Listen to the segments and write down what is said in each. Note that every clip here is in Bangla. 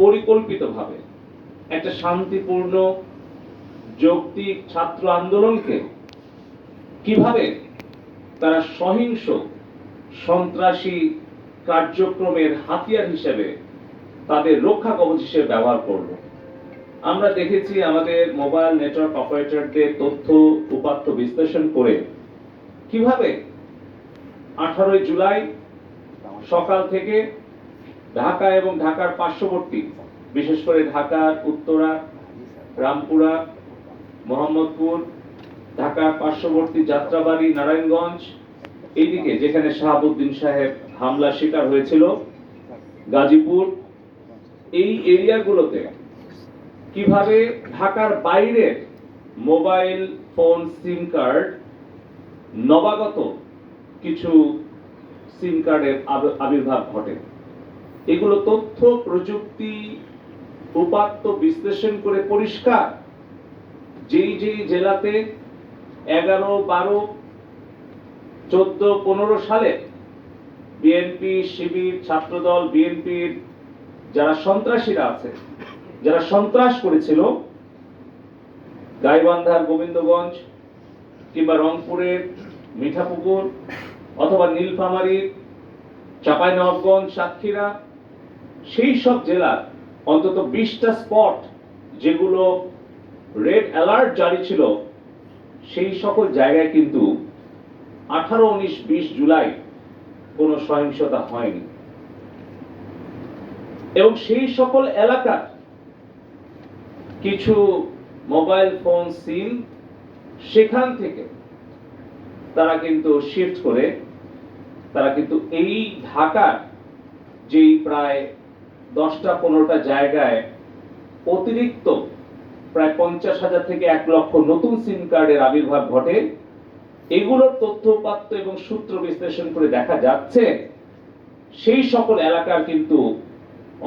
পরিকল্পিতভাবে একটা শান্তিপূর্ণ যৌক্তিক ছাত্র আন্দোলনকে কীভাবে তারা সহিংস সন্ত্রাসী কার্যক্রমের হাতিয়ার হিসেবে তাদের রক্ষা কবচ হিসেবে ব্যবহার করল। আমরা দেখেছি আমাদের মোবাইল নেটওয়ার্ক অপারেটরদের তথ্য উপাত্ত বিশ্লেষণ করে কীভাবে আঠারোই জুলাই সকাল থেকে ঢাকা এবং ঢাকার পার্শ্ববর্তী, বিশেষ করে ঢাকার উত্তরা, রামপুরা, মোহাম্মদপুর, ঢাকার পার্শ্ববর্তী যাত্রাবাড়ি, নারায়ণগঞ্জ, এইদিকে যেখানে শাহাবুদ্দিন সাহেব হামলা শিকার হয়েছিল, গাজীপুর, এই এরিয়াগুলোতে কীভাবে ঢাকার বাইরের মোবাইল ফোন সিম কার্ড, নবাগত কিছু সিম কার্ডের আব- আবির্ভাব ঘটে? এগুলো তথ্য, প্রযুক্তি, উপাত্ত বিশ্লেষণ করে পরিষ্কার। যেই যেই জেলাতে এগারো, বারো, চোদ্দ, পনেরো সালে বিএনপি, শিবির, ছাত্রদল, বিএনপির যারা সন্ত্রাসীরা আছে, যারা সন্ত্রাস করেছিল, গাইবান্ধার গোবিন্দগঞ্জ কিংবা রংপুরের মিঠাপুকুর অথবা নীলফামারীর চাঁপাইনবাবগঞ্জ, সাতক্ষীরা সেই সব জেলার অন্তত বিশটা স্পট যেগুলো রেড অ্যালার্ট জারি ছিল, সেই সকল জায়গায় কিন্তু আঠারো, উনিশ, বিশ জুলাই কোনো সহিংসতা হয়নি। এবং সেই সকল এলাকার কিছু মোবাইল ফোন, সিম সেখান থেকে তারা কিন্তু শিফট করে, তারা কিন্তু এই ঢাকার যেই প্রায় দশটা, পনেরোটা জায়গায় অতিরিক্ত প্রায় পঞ্চাশ হাজার থেকে এক লক্ষ নতুন সিম কার্ডের আবির্ভাব ঘটে। এগুলোর তথ্য উপাত্ত এবং সূত্র বিশ্লেষণ করে দেখা যাচ্ছে, সেই সকল এলাকার কিন্তু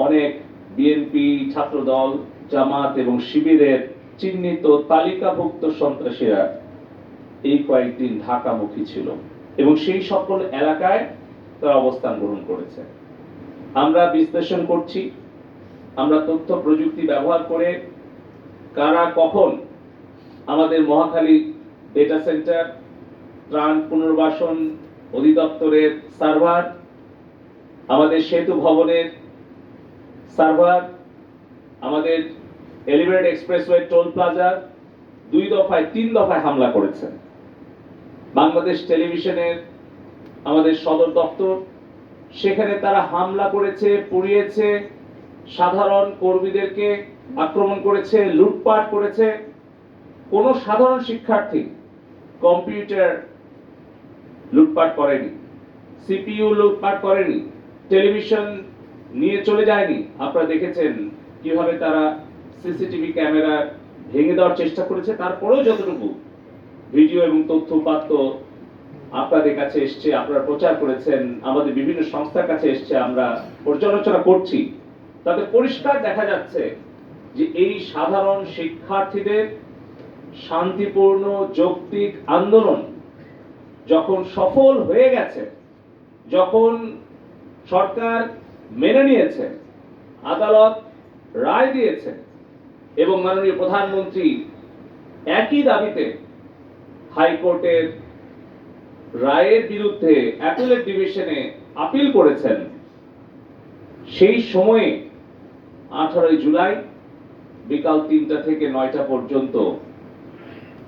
অনেক বিএনপি, ছাত্রদল, জামাত এবং শিবিরের চিহ্নিত তালিকাভুক্ত সন্ত্রাসীরা এই কয়েকদিন ঢাকামুখী ছিল এবং সেই সকল এলাকায় তারা অবস্থান গ্রহণ করেছে। আমরা বিশ্লেষণ করছি, আমরা তথ্য প্রযুক্তি ব্যবহার করে কারা কখন আমাদের মহাখালী ডেটা সেন্টার ত্রাণ পুনর্বাসন অধিদপ্তরের সার্ভার আমাদের সেতু ভবনের সার্ভার আমাদের এলিভেটেড এক্সপ্রেসওয়ে টোল প্লাজার দুই দফায়, তিন দফায় হামলা করেছেন বাংলাদেশ টেলিভিশনের আমাদের সদর দপ্তর সেখানে তারা হামলা করেছে, পুড়িয়েছে, সাধারণ কর্মীদেরকে আক্রমণ করেছে, লুটপাট করেছে। কোনো সাধারণ শিক্ষার্থী কম্পিউটার লুটপাট করেনি, সিপিইউ লুটপাট করেনি, টেলিভিশন নিয়ে চলে যায়নি। আপনারা দেখেছেন কীভাবে তারা সিসিটিভি ক্যামেরা ভেঙে দেওয়ার চেষ্টা করেছে। তারপরেও যতটুকু ভিডিও এবং তথ্য উপাত্ত আপনাদের কাছে এসছে, আপনারা প্রচার করেছেন, আমাদের বিভিন্ন সংস্থার কাছে এসছে, আমরা পর্যালোচনা করছি। তাতে পরিষ্কার দেখা যাচ্ছে যে এই সাধারণ শিক্ষার্থীদের শান্তিপূর্ণ যৌক্তিক আন্দোলন যখন সফল হয়ে গেছে, যখন সরকার মেনে নিয়েছে, আদালত রায় দিয়েছে, এবং মাননীয় প্রধানমন্ত্রী একই দাবিতে হাইকোর্টের রায়ের বিরুদ্ধে অ্যাপিলেট ডিভিশনে আপিল করেছেন। সেই সময়ে আঠারোই জুলাই বিকাল তিনটা থেকে নয়টা পর্যন্ত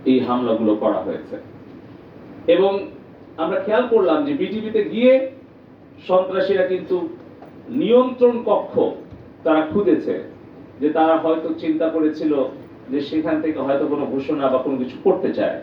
এই হামলাগুলো করা হয়েছে। এবং আমরা খেয়াল করলাম যে বিটিভিতে গিয়ে সন্ত্রাসীরা কিন্তু নিয়ন্ত্রণ কক্ষ তারা খুঁজেছে, যে তারা হয়তো চিন্তা করেছিল যে সেখান থেকে হয়তো কোনো ঘোষণা বা কোনো কিছু করতে চায়।